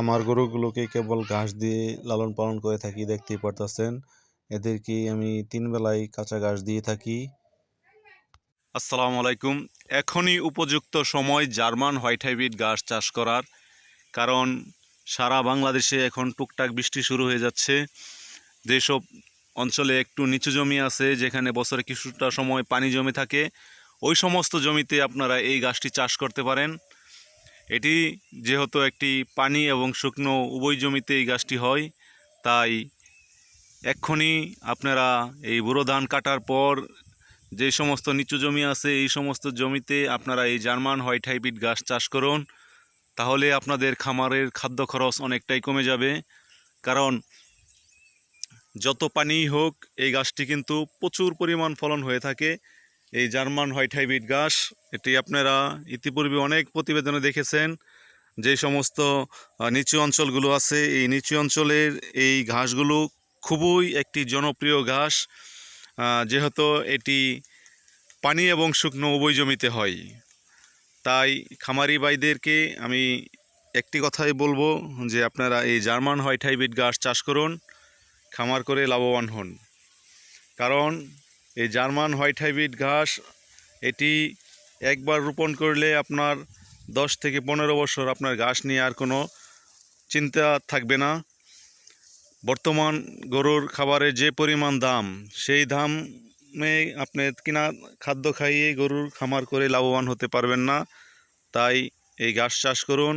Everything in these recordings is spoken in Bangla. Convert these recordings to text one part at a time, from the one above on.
আমার গরুগুলোকে কেবল ঘাস দিয়ে লালন পালন করে থাকি, দেখতেই পারতেছেন। এদেরকে আমি তিন বেলায় কাঁচা ঘাস দিয়ে থাকি। আসসালামু আলাইকুম। এখনই উপযুক্ত সময় জার্মান হোয়াইট হাইব্রিড ঘাস চাষ করার, কারণ সারা বাংলাদেশে এখন টুকটাক বৃষ্টি শুরু হয়ে যাচ্ছে। যেসব অঞ্চলে একটু নিচু জমি আছে, যেখানে বছরে কিছুটা সময় পানি জমে থাকে, ওই সমস্ত জমিতে আপনারা এই গাছটি চাষ করতে পারেন। এটি যেহেতু একটি পানি এবং শুকনো উভয় জমিতে এই গাছটি হয়, তাই এক্ষুনি আপনারা এই বুড়ো ধান কাটার পর যে সমস্ত নিচু জমি আছে, এই সমস্ত জমিতে আপনারা এই জার্মান হোয়াইট হাইব্রিড গাছ চাষ করুন, তাহলে আপনাদের খামারের খাদ্য খরচ অনেকটাই কমে যাবে। কারণ যত পানিই হোক, এই গাছটি কিন্তু প্রচুর পরিমাণ ফলন হয়ে থাকে। এই জার্মান হোয়াইট হাইব্রিড ঘাস, এটি আপনারা ইতিপূর্বে অনেক প্রতিবেদনে দেখেছেন যে সমস্ত নিচু অঞ্চলগুলো আছে। এই নিচু অঞ্চলের এই ঘাসগুলো খুবই একটি জনপ্রিয় ঘাস যেহেতু এটি পানি এবং শুকনো উভয় জমিতে হয়। তাই খামারি ভাইদেরকে আমি একটি কথাই বলব যে আপনারা এই জার্মান হোয়াইট হাইব্রিড ঘাস চাষ করুন, খামার করে লাভবান হন। কারণ এই জার্মান হোয়াইট হাইব্রিড ঘাস, এটি একবার রোপণ করলে আপনার দশ থেকে পনেরো বছর আপনার ঘাস নিয়ে আর কোনো চিন্তা থাকবে না। বর্তমান গরুর খাবারের যে পরিমাণ দাম, সেই দামে আপনি কিনা খাদ্য খাইয়ে গরুর খামার করে লাভবান হতে পারবেন না। তাই এই ঘাস চাষ করুন।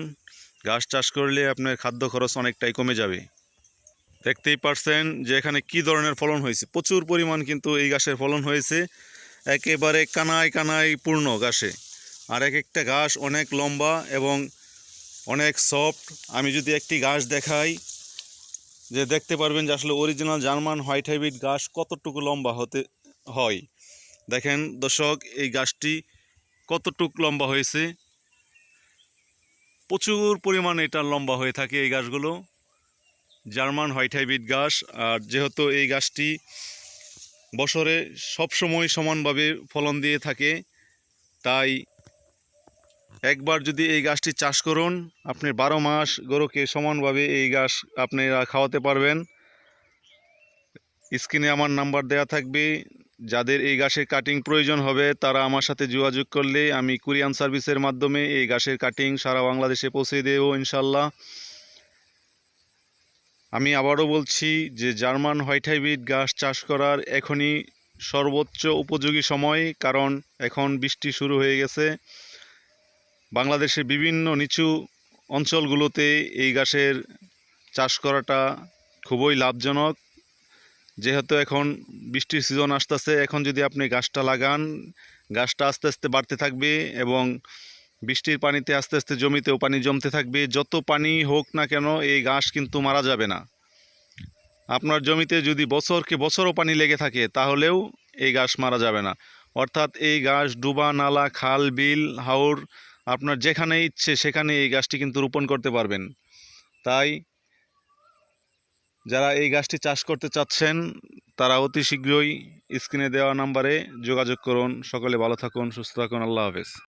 ঘাস চাষ করলে আপনার খাদ্য খরচ অনেকটাই কমে যাবে। দেখতেই পারছেন যে এখানে কি ধরনের ফলন হয়েছে। প্রচুর পরিমাণ কিন্তু এই গাছের ফলন হয়েছে। একেবারে কানায় কানায় পূর্ণ গাছে। আর এক একটা ঘাস অনেক লম্বা এবং অনেক সফট। আমি যদি একটি ঘাস দেখাই যে দেখতে পারবেন যে আসলে অরিজিনাল জার্মান হোয়াইট হাইব্রিড ঘাস কতটুকু লম্বা হতে হয়। দেখেন দর্শক, এই গাছটি কতটুক লম্বা হয়েছে? প্রচুর পরিমাণে এটা লম্বা হয়ে থাকে এই গাছগুলো। জার্মান হোয়াইট হাইব্রিড ঘাস, আর যেহেতু এই গাছটি বছরে সবসময় সমানভাবে ফলন দিয়ে থাকে, তাই একবার যদি এই গাছটি চাষ করুন, আপনি বারো মাস গরুকে সমানভাবে এই গাছ আপনারা খাওয়াতে পারবেন। স্ক্রিনে আমার নাম্বার দেওয়া থাকবে, যাদের এই গাছের কাটিং প্রয়োজন হবে, তারা আমার সাথে যোগাযোগ করলে আমি কুরিয়ান সার্ভিসের মাধ্যমে এই গাছের কাটিং সারা বাংলাদেশে পৌঁছে দেব, ইনশাল্লাহ। আমি আবারও বলছি যে জার্মান হোয়াইট হাইব্রিড গাছ চাষ করার এখনই সর্বোচ্চ উপযোগী সময়, কারণ এখন বৃষ্টি শুরু হয়ে গেছে। বাংলাদেশের বিভিন্ন নিচু অঞ্চলগুলোতে এই গাছের চাষ করাটা খুবই লাভজনক। যেহেতু এখন বৃষ্টির সিজন আসতেছে, এখন যদি আপনি গাছটা লাগান, গাছটা আস্তে আস্তে বাড়তে থাকবে এবং বৃষ্টির পানিতে আস্তে আস্তে জমিতেও পানি জমতে থাকবে। যত পানি হোক না কেন, এই গাছ কিন্তু মারা যাবে না। আপনার জমিতে যদি বছরকে বছরও পানি লেগে থাকে, তাহলেও এই গাছ মারা যাবে না। অর্থাৎ এই গাছ ডুবা, নালা, খাল, বিল, হাওর, আপনার যেখানে ইচ্ছে সেখানে এই গাছটি কিন্তু রোপণ করতে পারবেন। তাই যারা এই গাছটি চাষ করতে চাচ্ছেন, তারা অতি শীঘ্রই স্ক্রিনে দেওয়া নাম্বারে যোগাযোগ করুন। সকলে ভালো থাকুন, সুস্থ থাকুন। আল্লাহ হাফেজ।